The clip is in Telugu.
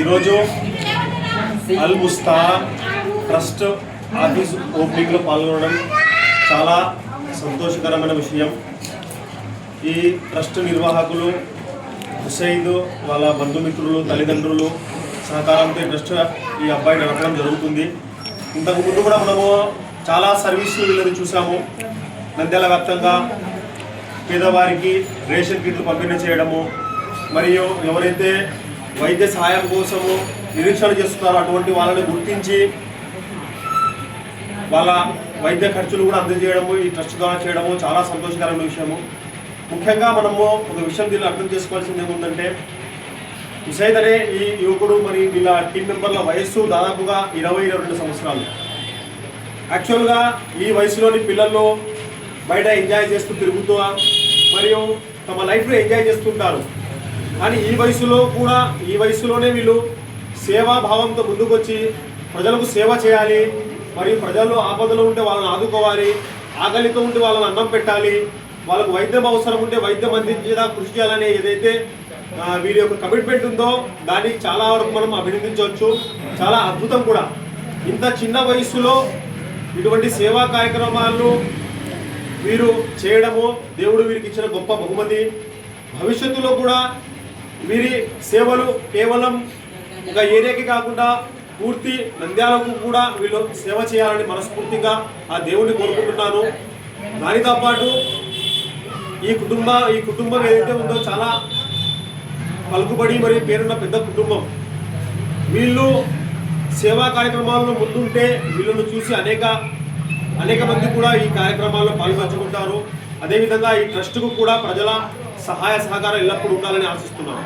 ఈరోజు అల్ ముస్తా ట్రస్ట్ ఆఫీస్ ఓపెనింగ్లో పాల్గొనడం చాలా సంతోషకరమైన విషయం. ఈ ట్రస్ట్ నిర్వాహకులు హుసైద్ వాళ్ళ బంధుమిత్రులు తల్లిదండ్రులు సహకారంతో ట్రస్ట్ ఈ అబ్బాయి నడపడం జరుగుతుంది. ఇంతకు ముందు కూడా మనము చాలా సర్వీసులు వీళ్ళని చూసాము. నంద్యాల వ్యాప్తంగా పేదవారికి రేషన్ కిట్లు పంపిణీ చేయడము మరియు ఎవరైతే వైద్య సహాయం కోసము నిరీక్షణ చేస్తున్నారో అటువంటి వాళ్ళని గుర్తించి వాళ్ళ వైద్య ఖర్చులు కూడా అందజేయడము ఈ ట్రస్ట్ ద్వారా చేయడము చాలా సంతోషకరమైన విషయము. ముఖ్యంగా మనము ఒక విషయం దీన్ని అర్థం చేసుకోవాల్సింది ఏముందంటే హుసైద్ అనే ఈ యువకుడు మరి వీళ్ళ టీం మెంబర్ల వయస్సు దాదాపుగా ఇరవై ఇరవై రెండు సంవత్సరాలు. యాక్చువల్గా ఈ వయసులోని పిల్లలు బయట ఎంజాయ్ చేస్తూ తిరుగుతూ మరియు తమ లైఫ్లో ఎంజాయ్ చేస్తుంటారు. కానీ ఈ వయసులో కూడా ఈ వయసులోనే వీళ్ళు సేవాభావంతో ముందుకొచ్చి ప్రజలకు సేవ చేయాలి మరియు ప్రజలు ఆపదలో ఉంటే వాళ్ళని ఆదుకోవాలి ఆకలితో ఉంటే వాళ్ళని అన్నం పెట్టాలి వాళ్ళకు వైద్యం అవసరం ఉంటే వైద్యం అందించేలా కృషి చేయాలనే ఏదైతే వీరి యొక్క కమిట్మెంట్ ఉందో దానికి చాలా వరకు మనం అభినందించవచ్చు. చాలా అద్భుతం కూడా. ఇంత చిన్న వయసులో ఇటువంటి సేవా కార్యక్రమాలను వీరు చేయడము దేవుడు వీరికి ఇచ్చిన గొప్ప బహుమతి. భవిష్యత్తులో కూడా వీరి సేవలు కేవలం ఒక ఏరియాకి కాకుండా పూర్తి నంద్యాలకు కూడా వీళ్ళు సేవ చేయాలని మనస్ఫూర్తిగా ఆ దేవుడిని కోరుకుంటున్నాను. దానితో పాటు ఈ కుటుంబ ఈ కుటుంబం ఏదైతే ఉందో చాలా పలుకుబడి మరియు పేరున్న పెద్ద కుటుంబం. వీళ్ళు సేవా కార్యక్రమాల్లో ముందుంటే వీళ్ళను చూసి అనేక అనేక మంది కూడా ఈ కార్యక్రమాల్లో పాల్పంచుకుంటారు. అదేవిధంగా ఈ ట్రస్ట్కు కూడా ప్రజల సహాయ సహకారం ఎల్లప్పుడూ ఉండాలని ఆశిస్తున్నాను